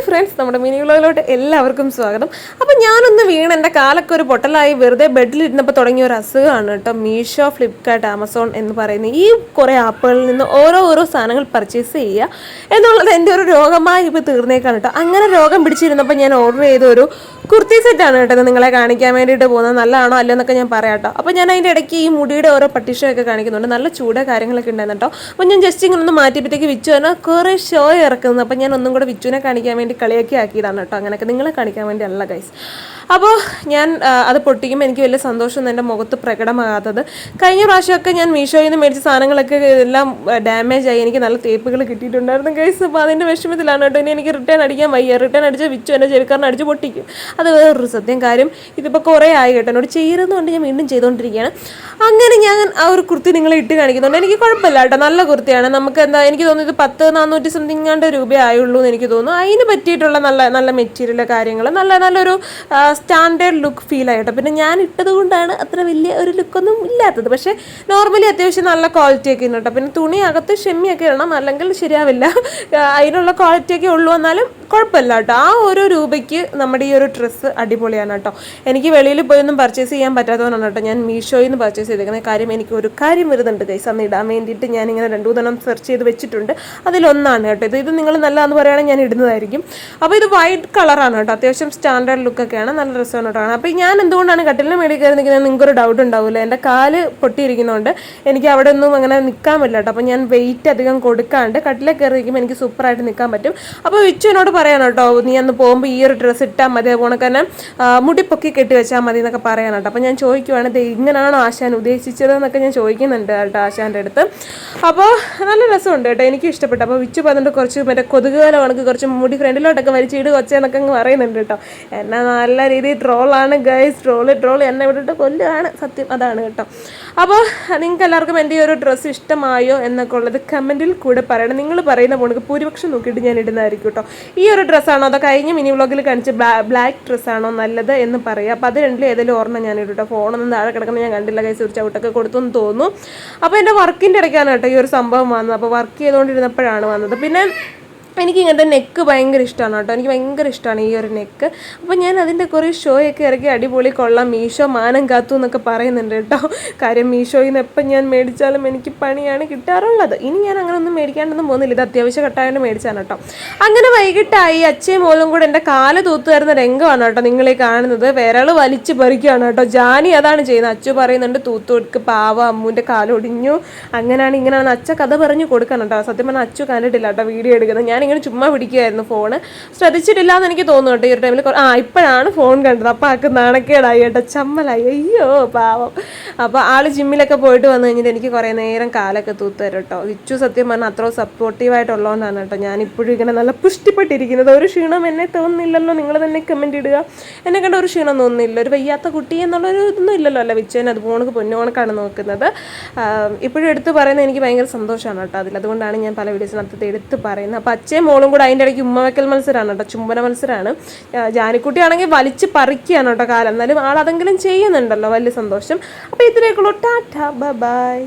Hi friends നമ്മുടെ mini വ്ളോഗിലോട്ട് എല്ലാവർക്കും സ്വാഗതം. അപ്പം ഞാനൊന്ന് വീണ് എന്റെ കാലൊക്കെ ഒരു പൊട്ടലായി. വെറുതെ ബെഡിലിരുന്നപ്പോൾ തുടങ്ങിയ ഒരു അസുഖമാണ് കേട്ടോ. മീഷോ ഫ്ലിപ്കാർട്ട് ആമസോൺ എന്ന് പറയുന്ന ഈ കുറേ ആപ്പുകളിൽ നിന്ന് ഓരോ ഓരോ സാധനങ്ങൾ പർച്ചേസ് ചെയ്യുക എന്നുള്ളത് എന്റെ ഒരു രോഗമായി ഇപ്പോൾ തീർന്നേക്കാണ് കേട്ടോ. അങ്ങനെ രോഗം പിടിച്ചിരുന്നപ്പോൾ ഞാൻ ഓർഡർ ചെയ്ത ഒരു കുർത്തി സെറ്റാണ് കേട്ടോ. നിങ്ങളെ കാണിക്കാൻ വേണ്ടിയിട്ട് പോകുന്നത്. നല്ലതാണോ അല്ലോ എന്നൊക്കെ ഞാൻ പറയാം കേട്ടോ. അപ്പോൾ ഞാൻ അതിന്റെ ഇടയ്ക്ക് ഈ മുടിയുടെ ഓരോ പട്ടിഷയൊക്കെ കാണിക്കുന്നുണ്ട്. നല്ല ചൂട കാര്യങ്ങളൊക്കെ ഉണ്ടായിരുന്നു കേട്ടോ. അപ്പോൾ ഞാൻ ജസ്റ്റ് ഇങ്ങനെ ഒന്ന് മാറ്റിയപ്പോഴത്തേക്ക് വിച്ചു തന്നെ കുറേ ഷോ ഇറക്കുന്നത്. അപ്പോൾ ഞാൻ ഒന്നും കൂടെ വിച്ചുവിനെ കാണിക്കാൻ കളിയാക്കി ആക്കിയതാണ് കേട്ടോ. അങ്ങനെയൊക്കെ നിങ്ങളെ കാണിക്കാൻ വേണ്ടി അല്ല ഗൈസ് അപ്പോൾ ഞാൻ അത് പൊട്ടിക്കുമ്പോൾ എനിക്ക് വലിയ സന്തോഷം എന്റെ മുഖത്ത് പ്രകടമാകാത്തത്. കഴിഞ്ഞ പ്രാവശ്യമൊക്കെ ഞാൻ മീഷോയിൽ നിന്ന് മേടിച്ച സാധനങ്ങളൊക്കെ എല്ലാം ഡാമേജ് ആയി. എനിക്ക് നല്ല തേപ്പുകൾ കിട്ടിയിട്ടുണ്ടായിരുന്നു ഗൈസ് അപ്പോൾ അതിന്റെ വിഷമത്തിലാണ് കേട്ടോ. ഇനി എനിക്ക് റിട്ടേൺ അടിക്കാൻ വയ്യ. റിട്ടേൺ അടിച്ച വിച്ചു എന്റെ ചെവിക്കാരൻ അടിച്ച് പൊട്ടിക്കും. അത് വേറൊരു സത്യം കാര്യം. ഇതിപ്പോൾ കുറേ ആയി കേട്ടോ. എന്നോട് ചെയ്യുന്നതുകൊണ്ട് ഞാൻ വീണ്ടും ചെയ്തുകൊണ്ടിരിക്കുകയാണ് അങ്ങനെ ഞാൻ ആ ഒരു കുർത്തി നിങ്ങളെ ഇട്ട് കാണിക്കുന്നുണ്ട്. എനിക്ക് കുഴപ്പമില്ല കേട്ടോ. നല്ല കുർത്തിയാണ്. നമുക്ക് എന്താ എനിക്ക് തോന്നുന്നു ഇത് പത്ത് നാനൂറ്റി സംതിങ് രൂപയായുള്ളൂ എന്ന് എനിക്ക് തോന്നുന്നു. അതിന് പറ്റിയിട്ടുള്ള നല്ല നല്ല മെറ്റീരിയൽ കാര്യങ്ങൾ നല്ല നല്ലൊരു സ്റ്റാൻഡേർഡ് ലുക്ക് ഫീൽ ആയിട്ടോ. പിന്നെ ഞാൻ ഇട്ടത് കൊണ്ടാണ് അത്ര വലിയ ഒരു ലുക്കൊന്നും ഇല്ലാത്തത്. പക്ഷേ നോർമലി അത്യാവശ്യം നല്ല ക്വാളിറ്റി ഒക്കെ കേട്ടോ പിന്നെ തുണി അകത്ത് ഷെമ്മിയൊക്കെ ഇടണം അല്ലെങ്കിൽ ശരിയാവില്ല. അതിനുള്ള ക്വാളിറ്റി ഒക്കെ ഉള്ളൂ എന്നാലും കുഴപ്പമില്ല കേട്ടോ ആ ഒരു രൂപയ്ക്ക് നമ്മുടെ ഈ ഒരു ഡ്രസ്സ് അടിപൊളിയാണ് കേട്ടോ എനിക്ക് വെളിയിൽ പോയി ഒന്നും പർച്ചേസ് ചെയ്യാൻ പറ്റാത്തതുകൊണ്ടാണ് കേട്ടോ ഞാൻ മീഷോയിൽ നിന്ന് പർച്ചേസ് ചെയ്തേക്കുന്ന കാര്യം എനിക്ക് ഒരു കാര്യം വരുന്നുണ്ട് കൈസ് അന്ന് ഇടാൻ വേണ്ടിയിട്ട് ഞാനിങ്ങനെ രണ്ടു മൂന്നെണ്ണം സെർച്ച് ചെയ്ത് വെച്ചിട്ടുണ്ട്. അതിലൊന്നാണ് കേട്ടോ ഇത് ഇത് നിങ്ങൾ നല്ലതെന്ന് പറയുകയാണെങ്കിൽ ഞാൻ ഇടുന്നതായിരിക്കും. അപ്പോൾ ഇത് വൈറ്റ് കളറാണ് കേട്ടോ. അത്യാവശ്യം സ്റ്റാൻഡേർഡ് ലുക്കൊക്കെയാണ് നല്ല രസമാണ് കേട്ടോ. അപ്പോൾ ഞാൻ എന്തുകൊണ്ടാണ് കട്ടിലിന് മേളിൽ കയറി നിൽക്കുന്നത്? നിങ്ങൾക്കൊരു ഡൗട്ട് ഉണ്ടാവില്ല എന്റെ കാൽ പൊട്ടിയിരിക്കുന്നതുകൊണ്ട് എനിക്ക് അവിടെ ഒന്നും അങ്ങനെ നിൽക്കാൻ പറ്റില്ല കേട്ടോ. അപ്പോൾ ഞാൻ വെയിറ്റ് അധികം കൊടുക്കാണ്ട് കട്ടിലെ കയറി നിൽക്കുമ്പോൾ എനിക്ക് സൂപ്പറായിട്ട് നിൽക്കാൻ പറ്റും. അപ്പോൾ വിച്ചു എന്നോട് പറയാൻ കേട്ടോ നീ അന്ന് പോകുമ്പോൾ ഈ ഒരു ഡ്രസ്സ് ഇട്ടാൽ മതി. അതുപോലെ തന്നെ മുടി പൊക്കി കെട്ടി വെച്ചാൽ മതി എന്നൊക്കെ പറയാൻ കേട്ടോ. അപ്പോൾ ഞാൻ ചോദിക്കുവാണ് ഇത് ഇങ്ങനെയാണോ ആശാൻ ഉദ്ദേശിച്ചത്? എന്നൊക്കെ ഞാൻ ചോദിക്കുന്നുണ്ട് കേട്ടോ ആശാന്റെ അടുത്ത്. അപ്പോൾ നല്ല രസമുണ്ട് കേട്ടോ. എനിക്ക് ഇഷ്ടപ്പെട്ടു. അപ്പോൾ വിച്ചു പറഞ്ഞിട്ട് കുറച്ച് മറ്റേ കൊതുകുകാലം കുറച്ച് മുടി ഫ്രണ്ടിലോട്ടൊക്കെ വലിച്ചിട് കൊച്ചെന്നൊക്കെ അങ്ങ് പറയുന്നുണ്ട് കേട്ടോ. എന്നെ നല്ല രീതിയിൽ ട്രോളാണ് ഗൈസ് ട്രോൾ ട്രോൾ എന്നെ വിട്ടിട്ട് കൊല്ലുകയാണ് സത്യം അതാണ് കേട്ടോ. അപ്പോൾ നിങ്ങൾക്ക് എല്ലാവർക്കും എന്റെ ഈ ഒരു ഡ്രസ്സ് ഇഷ്ടമായോ എന്നൊക്കെ ഉള്ളത് കമന്റിൽ കൂടെ പറയണം. നിങ്ങൾ പറയുന്ന പോണക്ക് ഭൂരിപക്ഷം നോക്കിയിട്ട് ഞാൻ ഇടുന്നതായിരിക്കും കേട്ടോ. ഈ ഒരു ഡ്രസ്സാണോ അതോ കഴിഞ്ഞ മിനി വ്ളോഗിൽ കാണിച്ച ബ്ലാക്ക് ഡ്രസ്സാണോ നല്ലത് എന്ന് പറയുക അപ്പോൾ അത് രണ്ടിലും ഏതെങ്കിലും ഓർമ്മ ഞാൻ ഇടും കേട്ടോ. ഫോണൊന്നും താഴെ കിടക്കുന്ന ഞാൻ കണ്ടില്ല കൈസ് ഒരു കൊടുത്തു എന്ന് തോന്നുന്നു. അപ്പോൾ എന്റെ വർക്കിന്റെ ഇടയ്ക്കാണ് കേട്ടോ ഈ ഒരു സംഭവം വന്നത്. അപ്പോൾ വർക്ക് ചെയ്തുകൊണ്ടിരുന്നപ്പോഴാണ് വന്നത്. പിന്നെ എനിക്ക് ഇങ്ങനത്തെ നെക്ക് ഭയങ്കര ഇഷ്ടമാണ് കേട്ടോ. എനിക്ക് ഭയങ്കര ഇഷ്ടമാണ് ഈ ഒരു നെക്ക് അപ്പോൾ ഞാൻ അതിന്റെ കുറേ ഷോയൊക്കെ ഇറക്കി അടിപൊളി കൊള്ളാം. മീഷോ മാനം കാത്തു എന്നൊക്കെ പറയുന്നുണ്ട് കേട്ടോ. കാര്യം മീഷോയിൽ നിന്ന് എപ്പം ഞാൻ മേടിച്ചാലും എനിക്ക് പണിയാണ് കിട്ടാറുള്ളത്. ഇനി ഞാൻ അങ്ങനെ ഒന്നും മേടിക്കാണ്ടൊന്നും പോകുന്നില്ല. ഇത് അത്യാവശ്യം കട്ടായതുകൊണ്ട് മേടിച്ചാണ് കേട്ടോ. അങ്ങനെ വൈകിട്ടായി അച്ഛയും മോളും കൂടെ എന്റെ കാൽ തൂത്തു തരുന്ന രംഗമാണ് കേട്ടോ നിങ്ങളെ കാണുന്നത്. വിരൾ വലിച്ച് പറിക്കുകയാണ് കേട്ടോ. ജാനി അതാണ് ചെയ്യുന്നത്. അച്ചു പറയുന്നുണ്ട് തൂത്തു കൊടുക്ക് പാവ അമ്മൂന്റെ കാലൊടിഞ്ഞു അങ്ങനെയാണ് ഇങ്ങനെയാണ് അച്ഛ കഥ പറഞ്ഞു കൊടുക്കണം കേട്ടോ. സത്യം പറഞ്ഞാൽ അച്ചു കണ്ടിട്ടില്ല കേട്ടോ വീഡിയോ എടുക്കുന്നത്. ഞാനിങ്ങനെ ചുമ്മാ പിടിക്കുമായിരുന്നു ഫോണ്. ശ്രദ്ധിച്ചിട്ടില്ല എന്ന് എനിക്ക് തോന്നുന്നു കേട്ടോ ഈ ഒരു ടൈമിൽ ആ ഇപ്പോഴാണ് ഫോൺ കണ്ടത്. അപ്പോൾ ആൾക്ക് നാണക്കേടായി കേട്ടോ. ചമ്മലായി. അയ്യോ പാവം. അപ്പോൾ ആൾ ജിമ്മിലൊക്കെ പോയിട്ട് വന്നു കഴിഞ്ഞിട്ട് എനിക്ക് കുറേ നേരം കാലൊക്കെ തൂത്ത് തരും കേട്ടോ. ഇച്ചു സത്യം പറഞ്ഞാൽ അത്ര സപ്പോർട്ടീവായിട്ടുള്ളതെന്നാണ് കേട്ടോ ഞാനിപ്പോഴും ഇങ്ങനെ നല്ല പുഷ്ടിപ്പെട്ടിരിക്കുന്നത്. ഒരു ക്ഷീണം എന്നെ തോന്നുന്നില്ലല്ലോ. നിങ്ങൾ തന്നെ കമന്റ് ഇടുക. എന്നെ കണ്ട ഒരു ക്ഷീണം തോന്നുന്നില്ല. ഒരു വയ്യാത്ത കുട്ടി എന്നുള്ള ഒരു ഇതൊന്നും ഇല്ലല്ലോ അല്ല? വിച്ചുവിന് അത് പോണക്ക് പൊന്നോണക്കാണ് നോക്കുന്നത്. ഇപ്പോഴും എടുത്ത് പറയുന്നത് എനിക്ക് ഭയങ്കര സന്തോഷമാണ് കേട്ടോ അതിൽ. അതുകൊണ്ടാണ് ഞാൻ പല വീഡിയോസിനകത്ത് എടുത്ത് പറയുന്നത്. അപ്പോൾ അച്ഛയും മോളും കൂടെ അതിന്റെ ഇടയ്ക്ക് ഉമ്മ വെക്കൽ മത്സരമാണ് കേട്ടോ. ചുംബന മത്സരമാണ് ജാനിക്കുട്ടി ആണെങ്കിൽ വലിച്ച് പറിക്കുകയാണ് കേട്ടോ കാലം. എന്നാലും ആളതെങ്കിലും ചെയ്യുന്നുണ്ടല്ലോ. വലിയ സന്തോഷം. അപ്പോൾ ഇതിലേക്കുള്ള ടാറ്റ. ബൈ